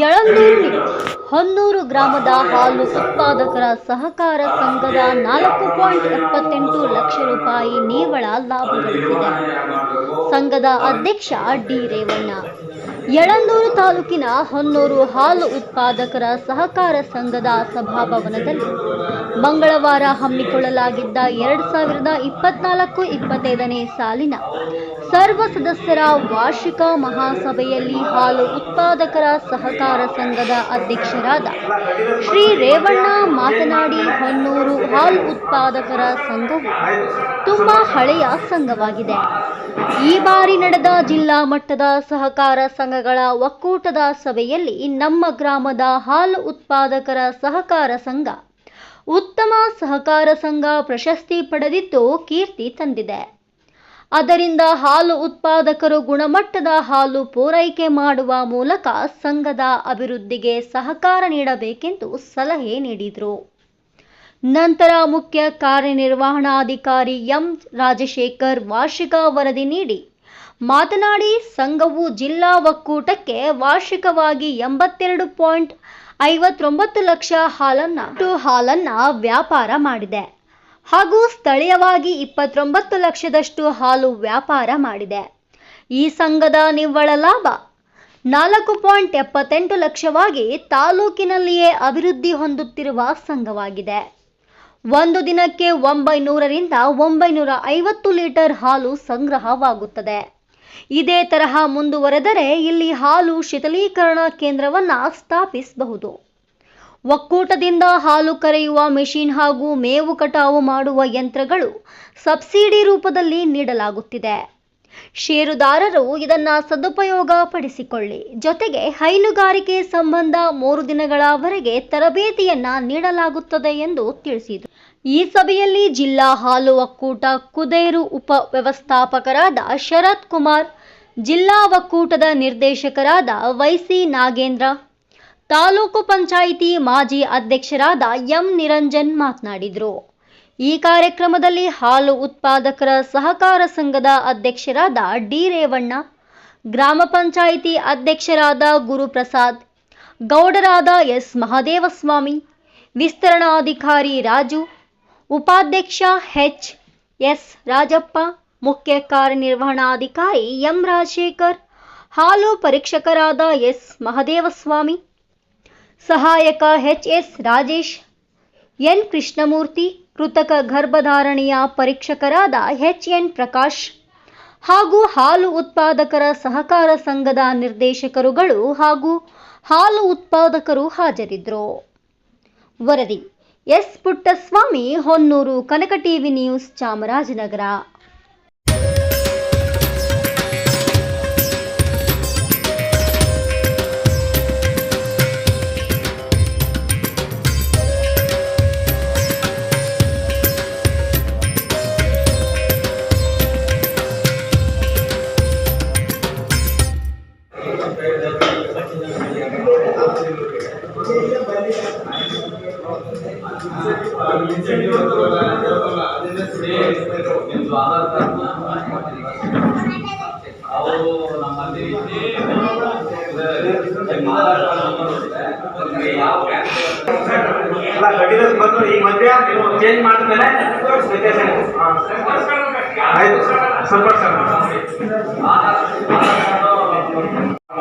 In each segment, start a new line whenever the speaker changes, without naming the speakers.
ಯಳಂದೂರಿನ ಹೊನ್ನೂರು ಗ್ರಾಮದ ಹಾಲು ಉತ್ಪಾದಕರ ಸಹಕಾರ ಸಂಘದ ನಾಲ್ಕು ಪಾಯಿಂಟ್ ಎಪ್ಪತ್ತೆಂಟು ಲಕ್ಷ ರೂಪಾಯಿ ನಿವ್ವಳ ಲಾಭ ಗಳಿಸಿದೆ. ಸಂಘದ ಅಧ್ಯಕ್ಷ ಡಿ ರೇವಣ್ಣ. ಯಳಂದೂರು ತಾಲೂಕಿನ ಹೊನ್ನೂರು ಹಾಲು ಉತ್ಪಾದಕರ ಸಹಕಾರ ಸಂಘದ ಸಭಾಭವನದಲ್ಲಿ ಮಂಗಳವಾರ ಹಮ್ಮಿಕೊಳ್ಳಲಾಗಿದ್ದ ಎರಡು ಸಾವಿರದ ಇಪ್ಪತ್ನಾಲ್ಕು ಇಪ್ಪತ್ತೈದನೇ ಸಾಲಿನ ಸರ್ವ ಸದಸ್ಯರ ವಾರ್ಷಿಕ ಮಹಾಸಭೆಯಲ್ಲಿ ಹಾಲು ಉತ್ಪಾದಕರ ಸಹಕಾರ ಸಂಘದ ಅಧ್ಯಕ್ಷರಾದ ಶ್ರೀ ರೇವಣ್ಣ ಮಾತನಾಡಿ, ಹೊನ್ನೂರು ಹಾಲು ಉತ್ಪಾದಕರ ಸಂಘವು ತುಂಬಾ ಹಳೆಯ ಸಂಘವಾಗಿದೆ. ಈ ಬಾರಿ ನಡೆದ ಜಿಲ್ಲಾ ಮಟ್ಟದ ಸಹಕಾರ ಸಂಘಗಳ ಒಕ್ಕೂಟದ ಸಭೆಯಲ್ಲಿ ನಮ್ಮ ಗ್ರಾಮದ ಹಾಲು ಉತ್ಪಾದಕರ ಸಹಕಾರ ಸಂಘ ಉತ್ತಮ ಸಹಕಾರ ಸಂಘ ಪ್ರಶಸ್ತಿ ಪಡೆದಿದ್ದು ಕೀರ್ತಿ ತಂದಿದೆ. ಅದರಿಂದ ಹಾಲು ಉತ್ಪಾದಕರು ಗುಣಮಟ್ಟದ ಹಾಲು ಪೂರೈಕೆ ಮಾಡುವ ಮೂಲಕ ಸಂಘದ ಅಭಿವೃದ್ಧಿಗೆ ಸಹಕಾರ ನೀಡಬೇಕೆಂದು ಸಲಹೆ ನೀಡಿದರು. ನಂತರ ಮುಖ್ಯ ಕಾರ್ಯನಿರ್ವಹಣಾಧಿಕಾರಿ ಎಂ. ರಾಜಶೇಖರ್ ವಾರ್ಷಿಕ ವರದಿ ನೀಡಿ, ಮಾತನಾಡಿ ಸಂಘವು ಜಿಲ್ಲಾ ಒಕ್ಕೂಟಕ್ಕೆ ವಾರ್ಷಿಕವಾಗಿ ಎಂಬತ್ತೆರಡು ಪಾಯಿಂಟ್ ಐವತ್ತೊಂಬತ್ತು ಲಕ್ಷ ಹಾಲನ್ನ ಹಾಲನ್ನ ವ್ಯಾಪಾರ ಮಾಡಿದೆ. ಹಾಗೂ ಸ್ಥಳೀಯವಾಗಿ ಇಪ್ಪತ್ತೊಂಬತ್ತು ಲಕ್ಷದಷ್ಟು ಹಾಲು ವ್ಯಾಪಾರ ಮಾಡಿದೆ. ಈ ಸಂಘದ ನಿವ್ವಳ ಲಾಭ ನಾಲ್ಕು ಪಾಯಿಂಟ್ ಎಪ್ಪತ್ತೆಂಟು ಲಕ್ಷವಾಗಿ ತಾಲೂಕಿನಲ್ಲಿಯೇ ಅಭಿವೃದ್ಧಿ ಹೊಂದುತ್ತಿರುವ ಸಂಘವಾಗಿದೆ. ಒಂದು ದಿನಕ್ಕೆ ಒಂಬೈನೂರರಿಂದ ಒಂಬೈನೂರ ಐವತ್ತು ಲೀಟರ್ ಹಾಲು ಸಂಗ್ರಹವಾಗುತ್ತದೆ. ಇದೇ ತರಹ ಮುಂದುವರೆದರೆ ಇಲ್ಲಿ ಹಾಲು ಶೀತಲೀಕರಣ ಕೇಂದ್ರವನ್ನ ಸ್ಥಾಪಿಸಬಹುದು. ಒಕ್ಕೂಟದಿಂದ ಹಾಲು ಕರೆಯುವ ಮೆಷಿನ್ ಹಾಗೂ ಮೇವು ಕಟಾವು ಮಾಡುವ ಯಂತ್ರಗಳು ಸಬ್ಸಿಡಿ ರೂಪದಲ್ಲಿ ನೀಡಲಾಗುತ್ತಿದೆ. ಷೇರುದಾರರು ಇದನ್ನ ಸದುಪಯೋಗ ಪಡಿಸಿಕೊಳ್ಳಿ ಜೊತೆಗೆ ಹೈನುಗಾರಿಕೆ ಸಂಬಂಧ ಮೂರು ದಿನಗಳವರೆಗೆ ತರಬೇತಿಯನ್ನ ನೀಡಲಾಗುತ್ತದೆ ಎಂದು ತಿಳಿಸಿದರು. ಈ ಸಭೆಯಲ್ಲಿ ಜಿಲ್ಲಾ ಹಾಲು ಒಕ್ಕೂಟ ಕುದೇರು ಉಪ ವ್ಯವಸ್ಥಾಪಕರಾದ ಶರತ್ ಕುಮಾರ್, ಜಿಲ್ಲಾ ಒಕ್ಕೂಟದ ನಿರ್ದೇಶಕರಾದ ವೈಸಿ ನಾಗೇಂದ್ರ, ತಾಲೂಕು ಪಂಚಾಯಿತಿ ಮಾಜಿ ಅಧ್ಯಕ್ಷರಾದ ಎಂ ನಿರಂಜನ್ ಮಾತನಾಡಿದರು. ಈ ಕಾರ್ಯಕ್ರಮದಲ್ಲಿ ಹಾಲು ಉತ್ಪಾದಕರ ಸಹಕಾರ ಸಂಘದ ಅಧ್ಯಕ್ಷರಾದ ಡಿ ರೇವಣ್ಣ, ಗ್ರಾಮ ಪಂಚಾಯಿತಿ ಅಧ್ಯಕ್ಷರಾದ ಗುರುಪ್ರಸಾದ್, ಗೌಡರಾದ ಎಸ್ ಮಹದೇವಸ್ವಾಮಿ, ವಿಸ್ತರಣಾಧಿಕಾರಿ ರಾಜು ಉಪಾಧ್ಯಕ್ಷ ಎಚ್ ಎಸ್ ರಾಜಪ್ಪ ಮುಖ್ಯ ಕಾರ್ಯನಿರ್ವಹಣಾಧಿಕಾರಿ ಎಂ ರಾಜಶೇಖರ್ ಹಾಲು ಪರೀಕ್ಷಕರಾದ ಎಸ್ ಮಹದೇವಸ್ವಾಮಿ ಸಹಾಯಕ H S Rajesh N Krishnamurthy ಕೃತಕ ಗರ್ಭಧಾರಣೆಯ ಪರೀಕ್ಷಕರಾದ ಎಚ್ ಎನ್ ಪ್ರಕಾಶ್ ಹಾಗೂ ಹಾಲು ಉತ್ಪಾದಕರ ಸಹಕಾರ ಸಂಘದ ನಿರ್ದೇಶಕರುಗಳು ಹಾಗೂ ಹಾಲು ಉತ್ಪಾದಕರು ಹಾಜರಿದ್ದರು. ವರದಿ
S Puttaswamy Honnur Kanaka TV news Chamarajanagar. Bank
ಅಲ್ಲ ಕಟ್ಟಿರೋದು ಬಂದು ಈ ಮಧ್ಯ ನೀವು ಚೇಂಜ್ ಮಾಡಿದ್ಮೇಲೆ ವ್ಯತ್ಯಾಸ ಇದೆ. ಹಾ. ಆಯ್ತು ಸ್ವಲ್ಪ ಸರ್
ಆಧಾರ್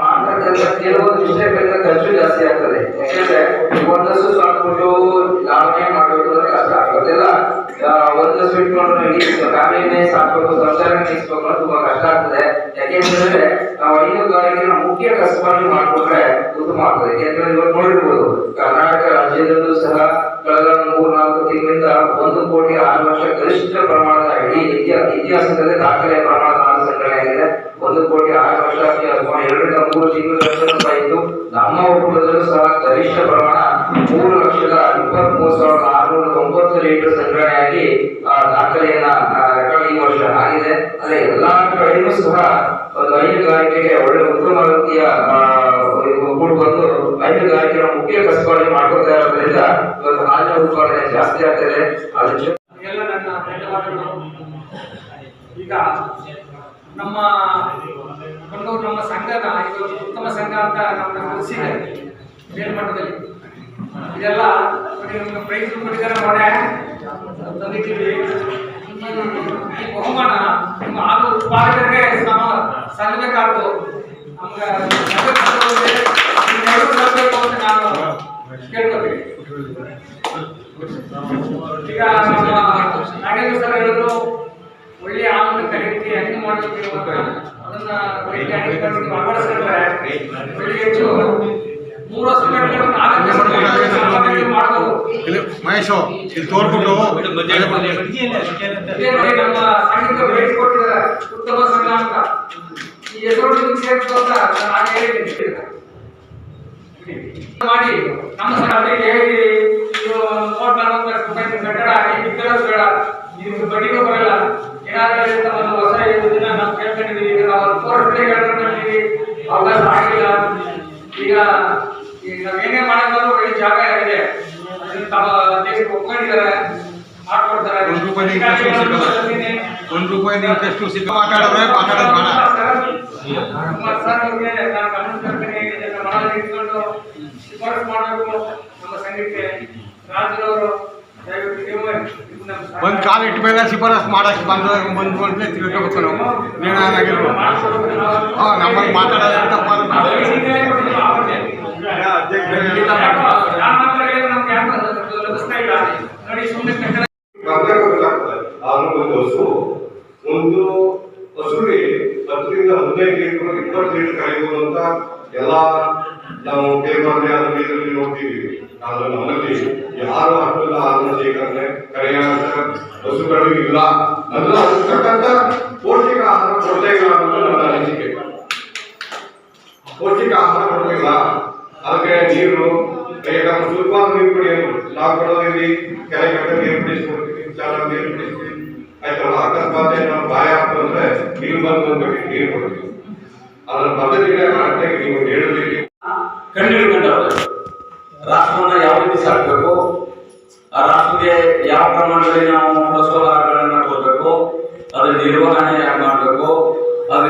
ಆಧಾರ್ ಕಾರ್ಡು
ಕೆಲವೊಂದು ವಿಷಯಗಳಿಂದ ಖರ್ಚು ಜಾಸ್ತಿ ಆಗ್ತದೆ ಯಾಕಂದ್ರೆ ಒಂದಷ್ಟು ಸ್ವಾಮಿಗಳು ಲಾವಣೆ ಮಾಡಬೇಕು ಅಂದ್ರೆ ಕಷ್ಟ ಆಗೋದಿಲ್ಲ ಒಂದಷ್ಟು ಇಟ್ಕೊಂಡು ಇಡೀ ಫ್ಯಾಮಿಲಿನೇ ಸಾಕ್ಬೇಕು ಸಂಸಾರ ನಡೆಸ್ಬೇಕು ಅನ್ನೋದು ತುಂಬಾ ಕಷ್ಟ ಆಗ್ತದೆ ಯಾಕೆಂದ್ರೆ ನಾವು ಹೈನುಗಾರಿಕೆನ ಮುಖ್ಯ ಕಸಬಾಗಿ ಮಾಡಿಕೊಂಡ್ರೆ ಉತ್ತಮ ಆಗ್ತದೆ. ಯಾಕಂದ್ರೆ ಇವಾಗ ನೋಡಿರ್ಬೋದು, ಕರ್ನಾಟಕ ರಾಜ್ಯದಲ್ಲೂ ಸಹ ಕಳೆದ ಮೂರು ನಾಲ್ಕು ತಿಂಗಳಿಂದ ಒಂದು ಕೋಟಿ ಆರು ವರ್ಷ ಗರಿಷ್ಠ ಪ್ರಮಾಣದ ಇಡೀ ಇತಿಹಾಸ ಇತಿಹಾಸದಲ್ಲಿ ದಾಖಲೆ ಪ್ರಮಾಣದ ಹಾಲು ಸಂಗ್ರಹಣೆ ಆಗಿದೆ. ಒಂದು ಕೋಟಿ ಆರು ಲಕ್ಷ ಅಥವಾ ಎರಡರಿಂದ ಮೂರು ತಿಂಗಳ ಇತ್ತು ನಮ್ಮ ಒಕ್ಕೂಟದಲ್ಲೂ ಸಹ ಗರಿಷ್ಠ ಪ್ರಮಾಣ ಮೂರು ಲಕ್ಷದ ಇಪ್ಪತ್ತ್ ಮೂರು ಸಾವಿರದ ಆರುನೂರ ಒಂಬತ್ತು ಲೀಟರ್ ಸಂಗ್ರಹಣೆಯಾಗಿ ದಾಖಲೆಯನ್ನ ರೆಕಾರ್ಡ್ ಈ ವರ್ಷ ಆಗಿದೆ. ಅದೇ ಎಲ್ಲಾ ಕಡೆಯೂ ಸಹ ಹೈನುಗಾರಿಕೆಗೆ ಒಳ್ಳೆ ಉತ್ತಮ ರೀತಿಯ ಒಕ್ಕೂಟ ಬಂದು ಹೈನುಗಾರಿಕೆಯ ಮುಖ್ಯ ಕಸಬಾಗಿ ಮಾಡ್ಕೊತಾ ಇರೋದ್ರಿಂದ ಇವತ್ತು ಹಾಲಿನ ಉತ್ಪಾದನೆ ಜಾಸ್ತಿ ಆಗ್ತದೆ.
ಈಗ ನಮ್ಮ ಕಣ್ಣೂರು ನಮ್ಮ ಸಂಘದ ಇವತ್ತು ಉತ್ತಮ ಸಂಘ ಅಂತ ನಮ್ಮನ್ನ ಕಲಿಸಿದೆ ಮೇಲ್ಮಟ್ಟದಲ್ಲಿ. ಇದೆಲ್ಲ ಪ್ರೈಸ್ ಕೊಟ್ಟಿದ್ದಾರೆ ಮೊನ್ನೆ ತಂದಿದ್ದೀವಿ ಬಹುಮಾನ ಹಾಲು ಉತ್ಪಾದಕರಿಗೆ ಸಮ ಸಲ್ಲಬೇಕಾದ್ದು. ನಮ್ಗೆ ಸಲ್ಲಬೇಕು ಅಂತ ನಾನು ಕೇಳ್ಕೊತೀನಿ. ಈಗ ನಮ್ಮ ನಾಗೇಂದ್ರ ಸರ್ ಹೇಳಿದ್ರು, ಒಳ್ಳೆ ಆಮನ್ನು ಕರೆಕ್ಟಿ ಹೆಂಗೆ ಮಾಡಬೇಕು ಅದನ್ನ ಅಳವಡಿಸ್ಕೊಂಡ್ರೆ ಹೆಚ್ಚು.
ಮಹೇಶು ಇಲ್ಲಿ ತೋರ್ಬಿಟ್ಟು
ಉತ್ತಮ ಸಂಘ ಅಂತ. ಈ ಹೆಸರು ನಿಮ್ಗೆ ಸೇರ್ತು ಅಂತ ನಾನು ಆಗ ಹೇಳಿದ್ದೀನಿ. ಮಾಡಿ ನಮ್ಮ ಹೇಳಿ ಕಟ್ಟಡ ಬೇಡ. ಇದು ಬರಲ್ಲ ಏನಾದ್ರೂ ಅಂತ ಒಂದು ಹೊಸ ಇದನ್ನ ನಾವು ಕೇಳ್ಕೊಂಡಿದ್ದೀವಿ ಈಗ ನಾವು ಫೋರ್ ಡೇ ಕೇಳ್ಕೊಂಡಿದ್ದೀವಿ ಅವಕಾಶ ಆಗಿಲ್ಲ ಈಗ ಈಗ ನಾವು ಏನೇ ಮಾಡೋದಾದ್ರೂ ಒಳ್ಳೆ ಜಾಗ ಇದೆ ಅದನ್ನ ತಮ್ಮ ದೇಶಕ್ಕೆ ಒಪ್ಕೊಂಡಿದ್ದಾರೆ ಮಾಡ್ಕೊಡ್ತಾರೆ
ಒಂದ್ ರೂಪಾಯಿ ಇಂಟ್ರೆಸ್ಟ್ ಸಿಗಲ್ಲ. ಒಂದ್ ರೂಪಾಯಿ ಇಂಟ್ರೆಸ್ಟ್ ಸಿಕ್ಕ ಮಾತಾಡಿದ್ರೆ ಮಾತಾಡೋದು ಬೇಡ
ಕುಮಾರ್ ಸರ್ ಅವ್ರಿಗೆ ನಾನು ಗಮನ ತರ್ತೀನಿ ಇದನ್ನ ಮನದಲ್ಲಿ ಇಟ್ಕೊಂಡು ಶಿಫಾರಸು ಮಾಡಬೇಕು ನಮ್ಮ ಸಂಘಕ್ಕೆ ರಾಜರವರು ದಯವಿಟ್ಟು ನೀವು ಇದನ್ನ ಸಹ-
ಒಂದ್ ಕಾಲ್ ಇಟ್ಟ ಮೇಲೆ ಶಿಫಾರಸ್ ಮಾಡಕ್ ಬಂದು ಬಂದು ಬಂದ್ರೆ ತಿಳ್ಕೊಬೇಕು ನಾವು ಏನಾಗಿರ್ಬೋದು
ಮಾಡ್ಕೊಡ್ಬೇಕು ನಾವು.
ಹಾ ನಮ್ಮಲ್ಲಿ ಮಾತಾಡೋದು ತಪ್ಪ
ನಾವು ಇದನ್ನೇ ಕೊಟ್ಟಿದ್ದು ಆವತ್ತೇ. ನಾನು ಮಾತ್ರ ಹೇಳಿದ್ರೆ ನಮ್ಗೆ ಯಾಕೆ ಅದು ಲಭಿಸ್ತಾ ಇಲ್ಲ ನೋಡಿ ಸುಮ್ಮನೆ ಕಟ್ಟಡ
ಕರ್ನಾಟಕ ಗೊತ್ತಾಗ್ತದೆ ಆದ್ರೂ ಒಂದು ಹಸು ಒಂದು ಹಸುಗೆ ಹತ್ತರಿಂದ ಹದಿನೈದು ಲೀಟರ್ ಇಪ್ಪತ್ತು ಲೀಟರ್ ಕರೆಯುವುದು ಅಂತ ಎಲ್ಲ ನಾವು ಅದರಲ್ಲಿ ಇದರಲ್ಲಿ ನೋಡ್ತೀವಿ. ಆದ್ರೆ ನಮ್ಮಲ್ಲಿ ಯಾರು ಹಾಲನ್ನ ಶೇಖರಣೆ ಕರೆಯುವಂತ ಹಸುಗಳು ಇಲ್ಲ. ಅದರ ತಕ್ಕಂತ ಪೌಷ್ಟಿಕ ಆಹಾರ ಕೊಡ್ತಾ ಅನ್ನೋದು ನನ್ನ ಅನಿಸಿಕೆ. ಪೌಷ್ಟಿಕ ಆಹಾರ ಕೊಡ್ತಿಲ್ಲ ಅದಕ್ಕೆ ನೀರು ಯಾಕಂದ್ರೆ ಸ್ವಲ್ಪ ನೀರು ಕುಡಿಯೋದು ನಾವು ಕೊಡೋದಿಲ್ಲಿ ಕೆರೆ ಕಟ್ಟ ನೀರು ಕುಡಿಸ್ಕೊಡ್ತೀವಿ ಚಾಲ ನೀರು ಕುಡಿಸ್ತೀವಿ ಆಯ್ತಲ್ಲ ಅಕಸ್ಮಾತ್ ಏನಾದ್ರು ಬಾಯ ಆಗ್ತು ಅಂದ್ರೆ ನೀರು ನೀರು ಕೊಡ್ತೀವಿ ಅದರ ಪದ್ಧತಿಗಳ ಕರೆಕ್ಟಾಗಿ ನೀವು ಹೇಳಲಿಕ್ಕೆ
ಕಂಡುಹಿಡ್ಕೊಂಡವ್ರೆ ರಾಷ್ಟ್ರವನ್ನ ಯಾವ ರೀತಿ ಸಾಕಬೇಕು? ಆ ರಾಷ್ಟ್ರಕ್ಕೆ ಯಾವ ಪ್ರಮಾಣದಲ್ಲಿ ನಾವು ಆಹಾರಗಳನ್ನ ಅದರ ಅದ್ರ ನಿರ್ವಹಣೆ ಯಾಕೆ ಮಾಡಬೇಕು? ಅದ್ರ